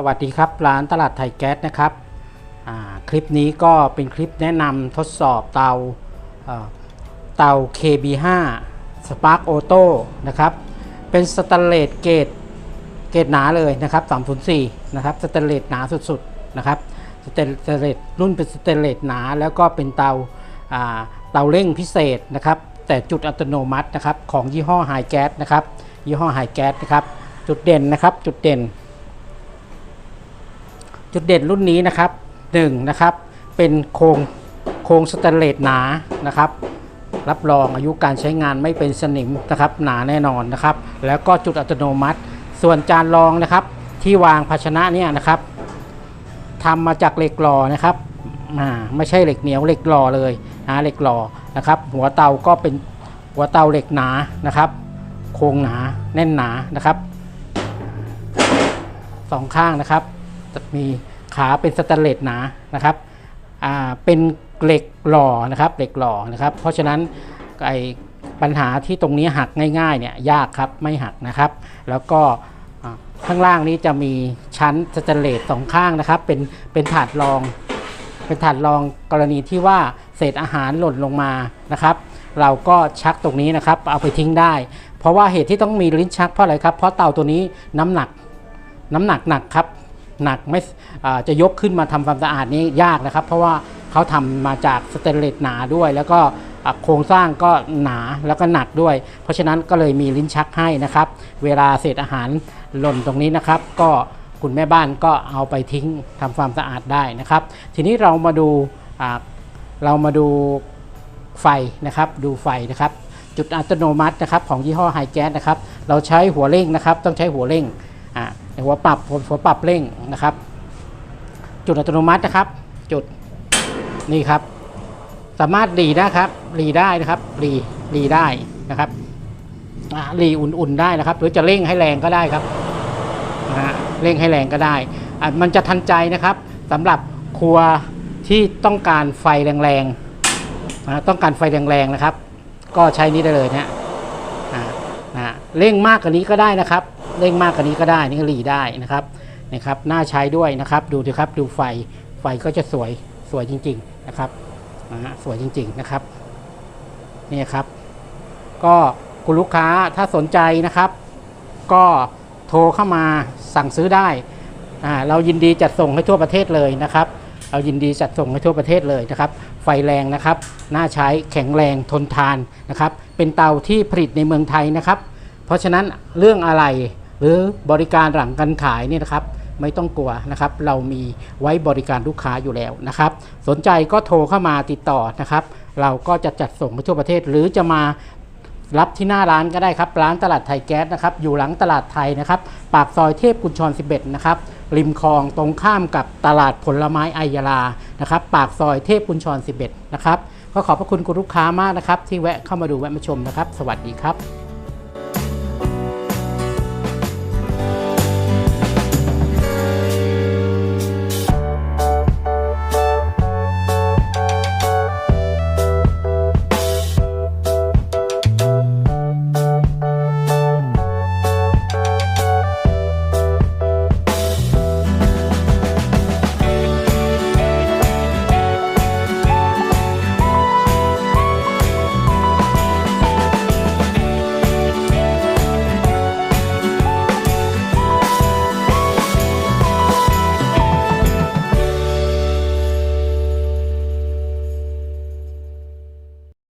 สวัสดีครับร้านตลาดไทยแก๊สนะครับคลิปนี้ก็เป็นคลิปแนะนำทดสอบเตาเตา KB5 Spark Auto นะครับเป็นสแตนเลสเกรดเกรดหนาเลยนะครับ304นะครับสแตนเลสหนาสุดๆนะครับสแตนเลสรุ่นเป็นสแตนเลสหนาแล้วก็เป็นเตาอ่าเตาเร่งพิเศษนะครับแต่จุดอัตโนมัตินะครับของยี่ห้อไฮแก๊สนะครับยี่ห้อไฮแก๊สนะครับจุดเด่นนะครับจุดเด่น จุดเด่นรุ่นนี้นะครับ1นะครับเป็นโครงโครงสแตนเลสหนานะครับรับรองอายุการใช้งานไม่เป็นสนิมนะครับหนาแน่นอนนะครับ แล้วก็จุดอัตโนมัติ ส่วนจานรองนะครับที่วางภาชนะเนี่ยนะครับทำมาจากเหล็กหล่อนะครับอ่าไม่ใช่เหล็กเหนียวเหล็กหล่อเลยนะเหล็กหล่อนะครับ หัวเตาก็เป็นหัวเตาเหล็กหนานะครับ โครงหนาแน่นหนานะครับสองข้างนะครับจะมี ขาเป็นสแตนเลสหนานะครับอ่าเป็นเหล็กหล่อนะครับเหล็กหล่อนะครับ เพราะฉะนั้นไอปัญหาที่ตรงนี้หักง่ายๆเนี่ยยากครับไม่หักนะครับ แล้วก็ข้างล่างนี้จะมีชั้นสแตนเลสสองข้างนะครับ เป็นเป็นถาดรอง เป็นถาดรองกรณีที่ว่าเศษอาหารหล่นลงมานะครับ เราก็ชักตรงนี้นะครับเอาไปทิ้งได้ เพราะว่าเหตุที่ต้องมีลิ้นชักเพราะอะไรครับเพราะเตาตัวนี้น้ำหนักน้ำหนักหนักครับ หนักไม่จะยกขึ้นมาทำความสะอาดนี้ยากนะครับ เพราะว่าเขาทำมาจากสเตนเลสหนาด้วย แล้วก็โครงสร้างก็หนาแล้วก็หนักด้วย เพราะฉะนั้นก็เลยมีลิ้นชักให้นะครับ เวลาเศษอาหารหล่นตรงนี้นะครับ ก็คุณแม่บ้านก็เอาไปทิ้งทำความสะอาดได้นะครับ ทีนี้เรามาดูเรามาดูไฟนะครับดูไฟนะครับ จุดอัตโนมัตินะครับของยี่ห้อไฮแก๊สนะครับเราใช้หัวเร่งนะครับ ต้องใช้หัวเร่ง หัวปรับหัวปรับเร่งนะครับ จุดอัตโนมัตินะครับ จุดนี่ครับ สามารถรีนะครับรีได้นะครับรีรีได้นะครับรีอุ่นๆได้นะครับ หรือจะเร่งให้แรงก็ได้ครับนะเร่งให้แรงก็ได้ มันจะทันใจนะครับสำหรับครัวที่ต้องการไฟแรงๆนะต้องการไฟแรงๆนะครับ ก็ใช้นี้ได้เลยนะฮะอ่านะเร่งมากกว่านี้ก็ได้นะครับ เร่งมากกว่านี้ก็ได้นี่ก็หลีได้นะครับนะครับน่าใช้ด้วยนะครับ ดูดิครับดูไฟไฟก็จะสวยสวยจริง ๆนะครับนะฮะสวยจริง ๆนะครับนี่ครับ ก็คุณลูกค้าถ้าสนใจนะครับ ก็โทรเข้ามาสั่งซื้อได้อ่าเรายินดีจัดส่งให้ทั่วประเทศเลยนะครับ เรายินดีจัดส่งให้ทั่วประเทศเลยนะครับ ไฟแรงนะครับ น่าใช้แข็งแรงทนทานนะครับ เป็นเตาที่ผลิตในเมืองไทยนะครับ เพราะฉะนั้นเรื่องอะไร หรือบริการหลังการขายเนี่ยนะครับไม่ต้องกลัวนะครับ เรามีไว้บริการลูกค้าอยู่แล้วนะครับ สนใจก็โทรเข้ามาติดต่อนะครับ เราก็จะจัดส่งไปทั่วประเทศ หรือจะมารับที่หน้าร้านก็ได้ครับ ร้านตลาดไทยแก๊สนะครับ อยู่หลังตลาดไทยนะครับ ปากซอยเทพกุญชร 11 นะครับ ริมคลองตรงข้ามกับตลาดผลไม้ไอยาลา นะครับ ปากซอยเทพกุญชร 11 นะครับ ก็ขอบพระคุณคุณลูกค้ามากนะครับ ที่แวะเข้ามาดูแวะมาชมนะครับ สวัสดีครับ